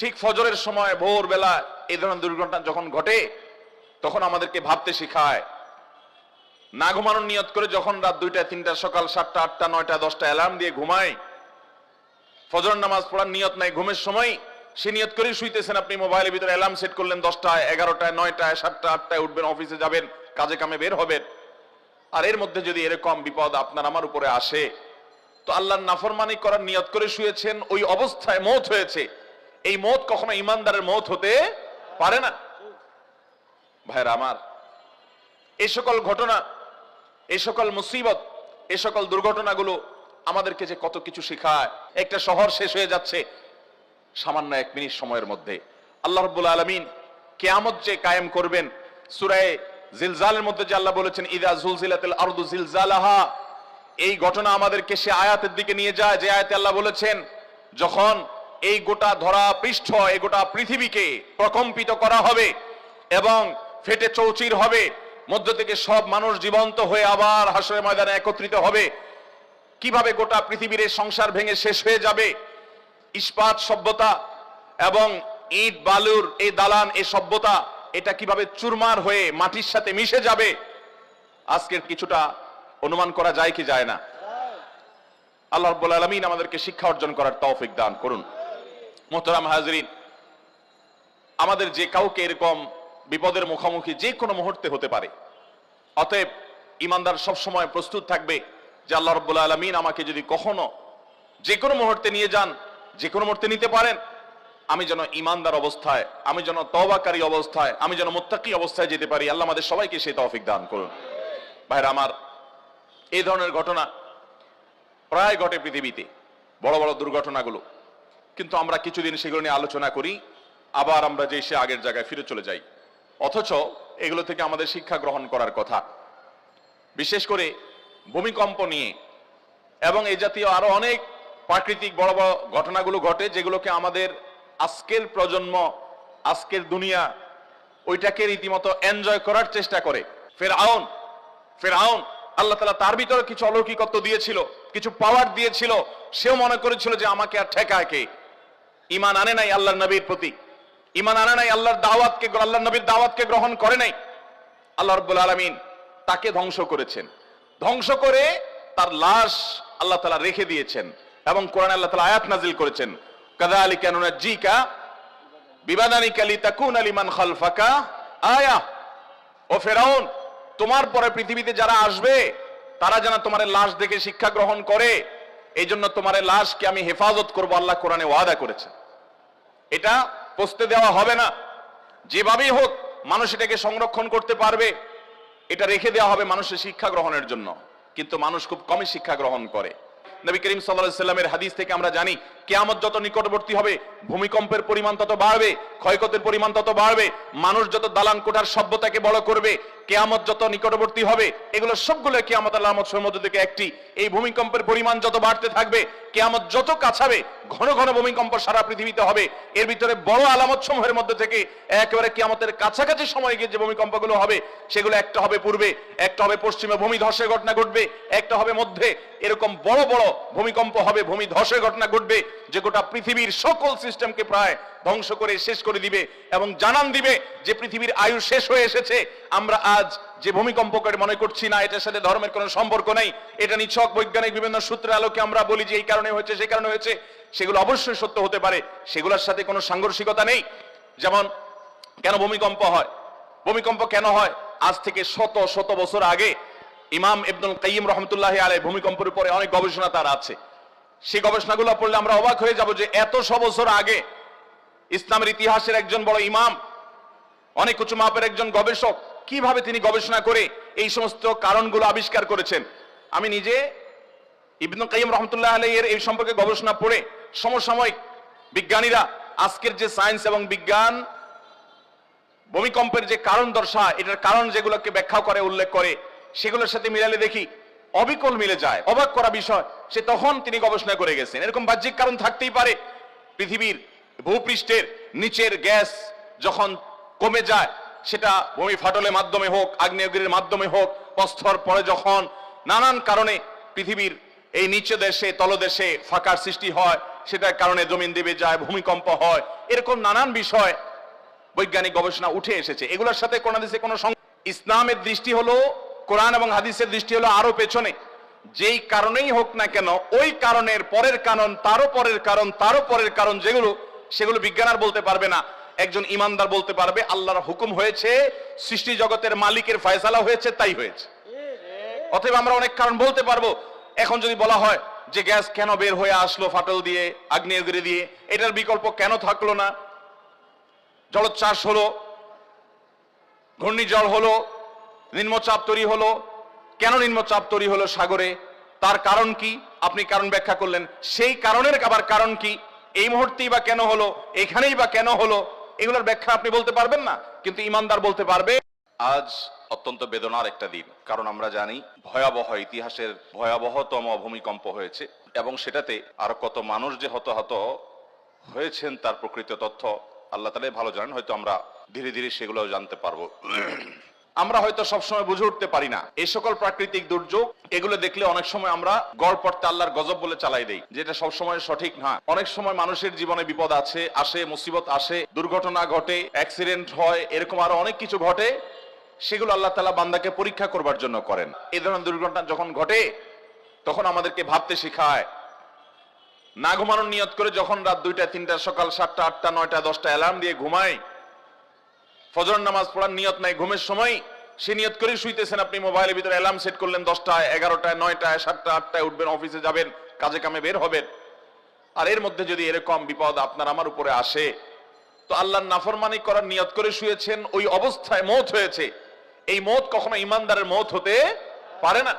ঠিক ফজরের সময়, ভোরবেলা এই ধরনের দুর্ঘটনা যখন ঘটে, তখন আমাদেরকে ভাবতে শেখায়। না ঘুমানোর নিয়ত করে যখন রাত দুইটা, তিনটা, সকাল সাতটা, আটটা, নয়টা, দশটা অ্যালার্ম দিয়ে ঘুমায় ফজর নামাজ পড়ার নিয়ত নাই, ঘুমের সময় সে নিয়ত করেই শুইতেছেন আপনি মোবাইলের ভিতরে অ্যালার্ম সেট করলেন দশটায়, এগারোটায়, নয়টায়, সাতটা, আটটায় উঠবেন, অফিসে যাবেন, কাজে কামে বের হবেন। আর এর মধ্যে যদি এরকম বিপদ আপনার আমার উপরে আসে, তো আল্লাহর নাফরমানি করার নিয়ত করে শুয়েছেন, ওই অবস্থায় মৌত হয়েছে। এই মত কখনো ইমানদারের মৌত হতে পারে না। ভাইরা আমার এই সকল ঘটনা এই সকল মুসিবত এই সকল দুর্ঘটনাগুলো আমাদেরকে যে কত কিছু শেখায়, একটা শহর শেষ হয়ে যাচ্ছে সামান্য এক মিনিট সময়ের মধ্যে। আল্লাহ রব্বুল আলমিন কেয়ামত যে কায়েম করবেন, সুরায় জিলজালের মধ্যে যে আল্লাহ বলেছেন, ইদা জুলজিলাতিল আরদু জিলজালাহা এই ঘটনা আমাদেরকে সে আয়াতের দিকে নিয়ে যায়। যে আয়াতে আল্লাহ বলেছেন, যখন এই গোটা ধরা পৃষ্ঠ, এই গোটা পৃথিবীকে প্রকম্পিত করা হবে এবং ফেটে চৌচির হবে। মধ্য থেকে সব মানুষ জীবন্ত হয়ে আবার হাসরের ময়দানে একত্রিত হবে। কীভাবে গোটা পৃথিবীর সংসার ভেঙে শেষ হয়ে যাবে? ইস্পাত সভ্যতা এবং ইট, বালুর, এই দালান, এই সভ্যতা, এটা কীভাবে চুরমার হয়ে মাটির সাথে মিশে যাবে? আজকের কিছুটা অনুমান করা যায় কি যায় না? আল্লাহ রাব্বুল আলামিন আমাদেরকে শিক্ষা অর্জন করার তৌফিক দান করুন। মোহতারাম হাজরিন, আমাদের যে কাউকে এরকম বিপদের মুখোমুখি যে কোনো মুহূর্তে হতে পারে। অতএব ইমানদার সব সময় প্রস্তুত থাকবে যে আল্লাহ রব্বুল আলমিন আমাকে যদি কখনো যে কোনো মুহূর্তে নিয়ে যান, যে কোনো মুহূর্তে নিতে পারেন, আমি যেন ইমানদার অবস্থায়, আমি যেন তবাকারী অবস্থায়, আমি যেন মোত্তাকি অবস্থায় যেতে পারি, আল্লাহ আমাদের সবাইকে সেই তৌফিক দান করুন। ভাইরা আমার, এই ধরনের ঘটনা প্রায় ঘটে পৃথিবীতে, বড় বড় দুর্ঘটনাগুলো। কিন্তু আমরা কিছুদিন সেগুলো নিয়ে আলোচনা করি, আবার আমরা যে সে আগের জায়গায় ফিরে চলে যাই। অথচ এগুলো থেকে আমাদের শিক্ষা গ্রহণ করার কথা। বিশেষ করে ভূমিকম্প নিয়ে এবং এই জাতীয় আরও অনেক প্রাকৃতিক বড় বড় ঘটনাগুলো ঘটে, যেগুলোকে আমাদের আজকের প্রজন্ম, আজকের দুনিয়া, ওইটাকে রীতিমতো এনজয় করার চেষ্টা করে। ফের আউন ফের আউন আল্লাহ তালা তার ভিতরে কিছু অলৌকিকত্ব দিয়েছিল, কিছু পাওয়ার দিয়েছিল। সেও মনে করেছিল যে আমাকে আর ঠেকায় কে? ইমান আনে নাই আল্লাহর নবীর প্রতি। ইমান আনে নাই আল্লাহর দাওয়াতকে আল্লাহর নবীর দাওয়াতকে গ্রহণ করে নাই। আল্লাহ রব্বুল আলমিন তাকে ধ্বংস করেছেন। ধ্বংস করে তার লাশ আল্লাহ তালা রেখে দিয়েছেন এবং কোরআন আল্লাহ তালা আয়াত নাজিল করেছেন কাদা আলী কেননা জিকা বিবাদানি কালি তাকুন আলিমান খালফাকা। আয়া, ও ফেরাউন, তোমার পরে পৃথিবীতে যারা আসবে, তারা যেন তোমার লাশ দেখে শিক্ষা গ্রহণ করে। এই জন্য তোমার লাশকে আমি হেফাজত করব আল্লাহ কোরআনে ওয়াদা করেছে এটা পচতে দেওয়া হবে না। যেভাবেই হোক, মানুষ এটাকে সংরক্ষণ করতে পারবে। এটা রেখে দেওয়া হবে মানুষের শিক্ষা গ্রহণের জন্য। কিন্তু মানুষ খুব কমই শিক্ষা গ্রহণ করে। নবী করিম সাল্লাহ সাল্লামের হাদিস থেকে আমরা জানি কেয়ামত যত নিকটবর্তী হবে, ভূমিকম্পের পরিমাণ তত বাড়বে, ক্ষয়ক্ষতির পরিমাণ তত বাড়বে, মানুষ যত দালান কোঠার সভ্যতাকে বড় করবে, কেয়ামত যত নিকটবর্তী হবে, এগুলো সবগুলো কেয়ামত আল্লাহমত মধ্যে থেকে একটি। এই ভূমিকম্পের পরিমাণ যত বাড়তে থাকবে, কেয়ামত যত কাছাবে, ঘন ঘন ভূমিকম্প সারা পৃথিবীতে হবে। এর ভিতরে বড় আলামত সমূহের মধ্যে থেকে একেবারে কেয়ামতের কাছাকাছি সময় গিয়ে যে ভূমিকম্পগুলো হবে, সেগুলো একটা হবে পূর্বে, একটা হবে পশ্চিমে ভূমি ধসের ঘটনা ঘটবে, একটা হবে মধ্যে। এরকম বড় বড় ভূমিকম্প হবে, ভূমি ধসের ঘটনা ঘটবে। যে গোটা পৃথিবীর সকল সিস্টেমকে প্রায় ধ্বংস করে শেষ করে দিবে এবং জানান দিবে যে পৃথিবীর আয়ু শেষ হয়ে এসেছে। আমরা আজ যে ভূমিকম্পকে মনে করছি না, এটার সাথে ধর্মের কোনো সম্পর্ক নেই। এটা নিছক বৈজ্ঞানিক বিভিন্ন সূত্রের আলোকে আমরা বলি যে এই কারণে হয়েছে, সেই কারণে হয়েছে। সেগুলো অবশ্যই সত্য হতে পারে। সেগুলোর সাথে কোনো সাংঘর্ষিকতা নেই। যেমন, কেন ভূমিকম্প হয়? ভূমিকম্প কেন হয়? আজ থেকে শত শত বছর আগে ইমাম ইবনুল কাইম রহমতুল্লাহ আলাই ভূমিকম্পের উপরে অনেক গবেষণা তার আছে। সেই গবেষণাগুলো পড়লে আমরা অবাক হয়ে যাব যে এত শ বছর আগে ইসলামের ইতিহাসের একজন বড় ইমাম, অনেক উঁচু মাপের একজন গবেষক কীভাবে তিনি গবেষণা করে এই সমস্ত কারণগুলো আবিষ্কার করেছেন। আমি নিজে ইবনু কাইম রহমতুল্লাহ আলাইয়ের এই সম্পর্কে গবেষণা পড়ে সমসাময়িক বিজ্ঞানীরা আজকের যে সায়েন্স এবং বিজ্ঞান ভূমিকম্পের যে কারণ দর্শা, এটার কারণ যেগুলোকে ব্যাখ্যা করে, উল্লেখ করে, সেগুলোর সাথে মিলালে দেখি অবিকল মিলে যায়, অবাক করা বিষয়। সে তখন তিনি গবেষণা করে গেছেন। এরকম বাহ্যিক কারণ থাকতেই পারে। পৃথিবীর ভূপৃষ্ঠের নিচের গ্যাস যখন কমে যায়, সেটা ভূমি ফাটলের মাধ্যমে হোক, আগ্নেয়গিরির মাধ্যমে হোক, প্রস্তর পরে যখন নানান কারণে পৃথিবীর এই নিচে দেশে, তলদেশে ফাঁকার সৃষ্টি হয়, সেটার কারণে জমিন দেবে যায়, ভূমিকম্প হয়, এরকম নানান বিষয় বৈজ্ঞানিক গবেষণা উঠে এসেছে। এগুলোর সাথে কোন হাদিসে কোনো ইসলামের দৃষ্টি হলো কোরআন এবং হাদিসের দৃষ্টি হলো আরও পেছনে। যেই কারণেই হোক না কেন, ওই কারণের পরের কারণ, তারও পরের কারণ, তারও পরের কারণ যেগুলো, সেগুলো বিজ্ঞান আর বলতে পারবে না। একজন ইমানদার বলতে পারবে, আল্লাহর হুকুম হয়েছে, সৃষ্টি জগতের মালিকের ফয়সালা হয়েছে, তাই হয়েছে। অতএব আমরা অনেক কারণ বলতে পারব। এখন যদি বলা হয় যে গ্যাস কেন বের হয়ে আসলো ফাটল দিয়ে, আগ্নেয়গিরি দিয়ে, এটার বিকল্প কেন থাকল না? জলোচ্ছ্বাস হলো, ঘূর্ণিঝড় হলো নিম্নচাপ তৈরি হলো। কেন নিম্নচাপ তৈরি হলো সাগরে? তার কারণ কি? আপনি কারণ ব্যাখ্যা করলেন। সেই কারণের আবার কারণ কি? এই মুহূর্তেই বা কেন হলো? এখানেই বা কেন হলো? এগুলোর ব্যাখ্যা আপনি বলতে পারবেন না, কিন্তু ইমানদার বলতে পারবে। আজ অত্যন্ত বেদনার একটা দিন, কারণ আমরা জানি ভয়াবহ ইতিহাসের ভয়াবহতম ভূমিকম্প হয়েছে, এবং সেটাতে আরও কত মানুষ যে হতাহত হয়েছেন তার প্রকৃত তথ্য আল্লাহ তালে ভালো জানেন, হয়তো আমরা ধীরে ধীরে সেগুলো জানতে পারব। আমরা হয়তো সবসময় বুঝে উঠতে পারি না। এই সকল প্রাকৃতিক দুর্যোগ, এগুলো দেখলে অনেক সময় আমরা গড় পড়তে আল্লাহর গজব বলে চালাই দেই, যেটা সবসময় সঠিক না। অনেক সময় মানুষের জীবনে বিপদ আছে, আসে, মুসিবত আসে, দুর্ঘটনা ঘটে অ্যাক্সিডেন্ট হয়, এরকম আরও অনেক কিছু ঘটে, সেগুলো আল্লাহ তালা বান্দাকে পরীক্ষা করবার জন্য করেন। এই ধরনের দুর্ঘটনা যখন ঘটে, তখন আমাদেরকে ভাবতে শেখায়। না ঘুমানোর নিয়ত করে যখন রাত দুইটা, তিনটা, সকাল সাতটা, আটটা, নয়টা, দশটা অ্যালার্ম দিয়ে ঘুমায় ফজর নামাজ পড়ার নিয়ত নাই, ঘুমের সময় সে নিয়ত করেই শুইতেছেন। আপনি মোবাইলের ভিতরে অ্যালার্ম সেট করলেন দশটায়, এগারোটায়, নয়টায় সাতটা আটটায় উঠবেন অফিসে যাবেন, কাজে কামে বের হবেন। আর এর মধ্যে যদি এরকম বিপদ আপনার আমার উপরে আসে, তো আল্লাহর নাফরমানি করার নিয়ত করে শুয়েছেন, ওই অবস্থায় মত হয়েছে। এই মত কখনো ইমানদারের মত হতে পারে না।